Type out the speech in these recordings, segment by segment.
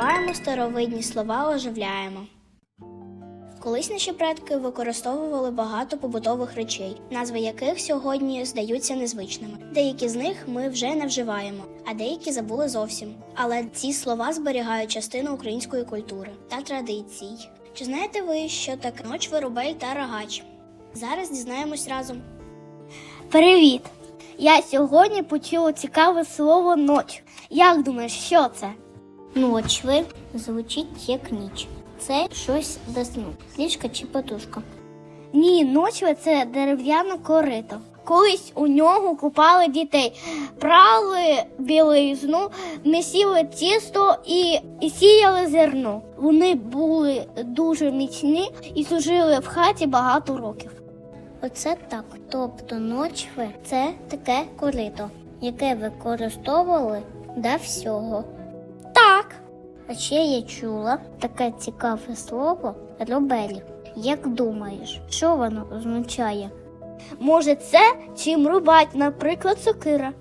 знову старовидні слова оживляємо. Колись наші предки використовували багато побутових речей, назви яких сьогодні здаються незвичними. Деякі з них ми вже не вживаємо, а деякі забули зовсім. Але ці слова зберігають частину української культури та традицій. Чи знаєте ви, що таке ноч, виробель та рогач? Зараз дізнаємось разом. Привіт! Я сьогодні почула цікаве слово ноч. Як думаєш, що це? Ночви звучить як ніч. Це щось до сну. Ліжка чи подушка. Ні, ночве це дерев'яне корито. Колись у нього купали дітей, прали білизну, месіли тісто і, і сіяли зерно. Вони були дуже міцні і служили в хаті багато років. Оце так. Тобто ночви це таке корито, яке використовували до всього. А ще я чула таке цікаве слово робелі. Як думаєш, що воно означає? може, це чим рубать, наприклад, сокира.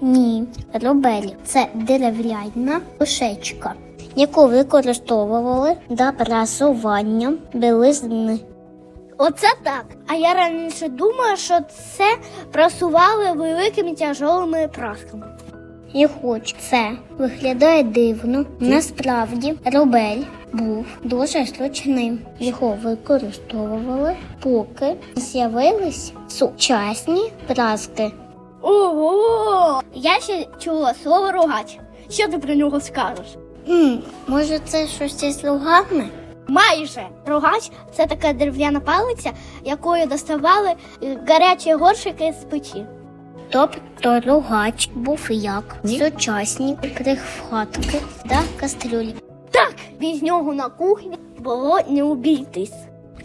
Ні, робелі це дерев'яна кошечка, яку використовували для прасування білизни. Оце так. А я раніше думала, що це прасували великими тяжолими прасками. І хоч це виглядає дивно, насправді робель був дуже зручним. Його використовували, поки з'явились сучасні праски. Ого! Я ще чула слово рогач. Що ти про нього скажеш? М, може, це щось із лугами? Майже рогач це така дерев'яна палиця, якою доставали гарячі горшики з печі. Тобто лугач був як сучасні прихватки та кастрюлі. Так, без нього на кухні було не обійтись.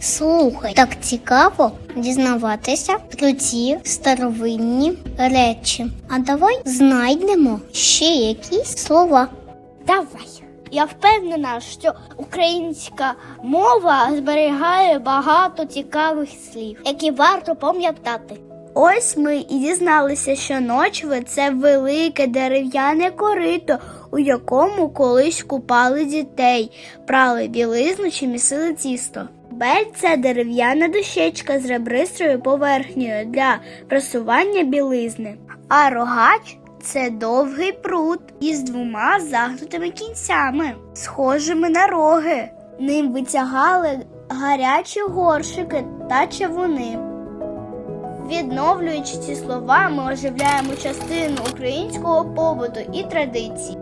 Слухай, так цікаво дізнаватися про ці старовинні речі. А давай знайдемо ще якісь слова. Давай. Я впевнена, що українська мова зберігає багато цікавих слів, які варто пам'ятати. Ось ми і дізналися, що ночви це велике дерев'яне корито, у якому колись купали дітей, прали білизну чи місили тісто. Бель це дерев'яна дощечка з ребристою поверхнею для просування білизни. А рогач це довгий прут із двома загнутими кінцями, схожими на роги. Ним витягали гарячі горшики та чавуни. Відновлюючи ці слова, ми оживляємо частину українського побуту і традицій.